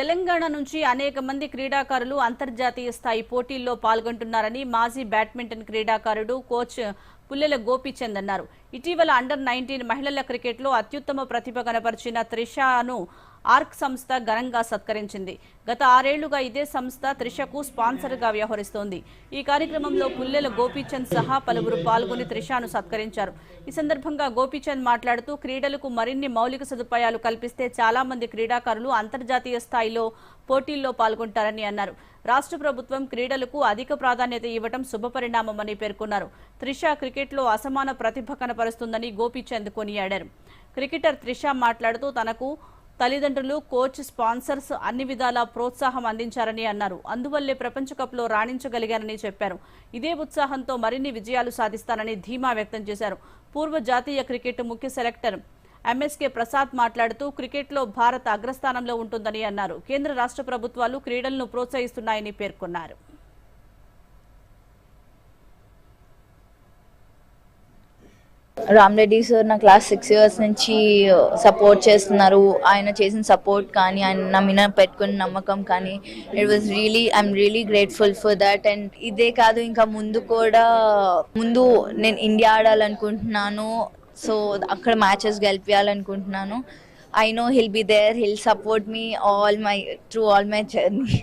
తెలంగాణ నుంచి అనేక మంది క్రీడాకారులు అంతర్జాతీయ స్థాయి పోటీల్లో పాల్గొంటున్నారని మాజీ బ్యాడ్మింటన్ క్రీడాకారుడు కోచ్ పుల్లెల గోపీచంద్ అన్నారు. ఇటీవల అండర్ నైన్టీన్ మహిళల క్రికెట్లో అత్యుత్తమ ప్రతిభ కనపరిచిన త్రిషాను ఆర్క్ సంస్థ ఘనంగా సత్కరించింది. గత ఆరేళ్ళుగా ఇదే సంస్థ త్రిషకు స్పాన్సర్గా వ్యవహరిస్తోంది. ఈ కార్యక్రమంలో పుల్లెల గోపీచంద్ సహా పలువురు పాల్గొని త్రిషాను సత్కరించారు. ఈ సందర్భంగా గోపీచంద్ మాట్లాడుతూ క్రీడలకు మరిన్ని మౌలిక సదుపాయాలు కల్పిస్తే చాలా మంది క్రీడాకారులు అంతర్జాతీయ స్థాయిలో పోటీల్లో పాల్గొంటారని అన్నారు. రాష్ట్ర ప్రభుత్వం క్రీడలకు అధిక ప్రాధాన్యత ఇవ్వడం శుభపరిణామమని పేర్కొన్నారు. త్రిష క్రికెట్లో అసమాన ప్రతిభ కనపరుస్తుందని గోపీచంద్ కొనియాడారు. క్రికెటర్ త్రిష మాట్లాడుతూ తనకు తల్లిదండ్రులు కోచ్ స్పాన్సర్స్ అన్ని విధాలా ప్రోత్సాహం అందించారని అన్నారు. అందువల్లే ప్రపంచకప్లో రాణించగలిగారని రాణించగలిగానని చెప్పారు. ఇదే ఉత్సాహంతో మరిన్ని విజయాలు సాధిస్తానని ధీమా వ్యక్తం చేశారు. పూర్వ జాతీయ క్రికెట్ ముఖ్య సెలెక్టర్ ఎంఎస్కే ప్రసాద్ మాట్లాడుతూ క్రికెట్లో భారత్ అగ్రస్థానంలో ఉంటుందని అన్నారు. కేంద్ర రాష్ట్ర ప్రభుత్వాలు క్రీడలను ప్రోత్సహిస్తున్నాయని పేర్కొన్నారు. రామ్ రెడ్డి సార్ నా క్లాస్ సిక్స్ ఇయర్స్ నుంచి సపోర్ట్ చేస్తున్నారు. ఆయన చేసిన సపోర్ట్ కానీ ఆయన నా మీద పెట్టుకున్న నమ్మకం కానీ it was really I'm really grateful for that and ఇదే కాదు ఇంకా ముందు కూడా ముందు నేను ఇండియా ఆడాలనుకుంటున్నాను. సో అక్కడ matches గెలిపించాలనుకుంటున్నాను I know he'll be there he'll support me all my through all my journey